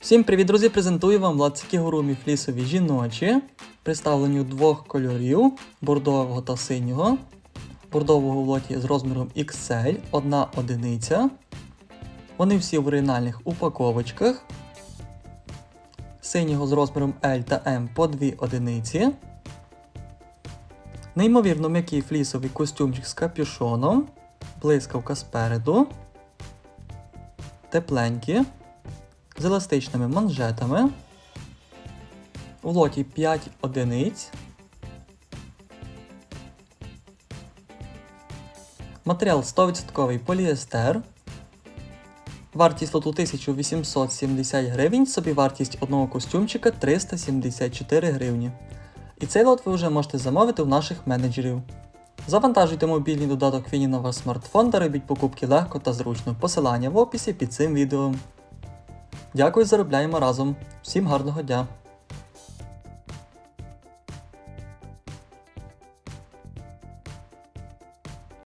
Всім привіт, друзі! Презентую вам лацики гурумі флісові жіночі, представлені у двох кольорів бордового та синього. Бордового в лоті з розміром XL, одна одиниця. Вони всі в оригінальних упаковочках. Синього з розміром L та M по 2 одиниці. Неймовірно м'який флісовий костюмчик з капюшоном. Блискавка спереду. Тепленькі з еластичними манжетами. У лоті 5 одиниць. Матеріал 100% поліестер. Вартість лоту 1870 гривень, собівартість одного костюмчика 374 гривні. І цей лот ви вже можете замовити у наших менеджерів. Завантажуйте мобільний додаток Фіні на ваш смартфон та робіть покупки легко та зручно. Посилання в описі під цим відео. Дякую, заробляємо разом. Всім гарного дня!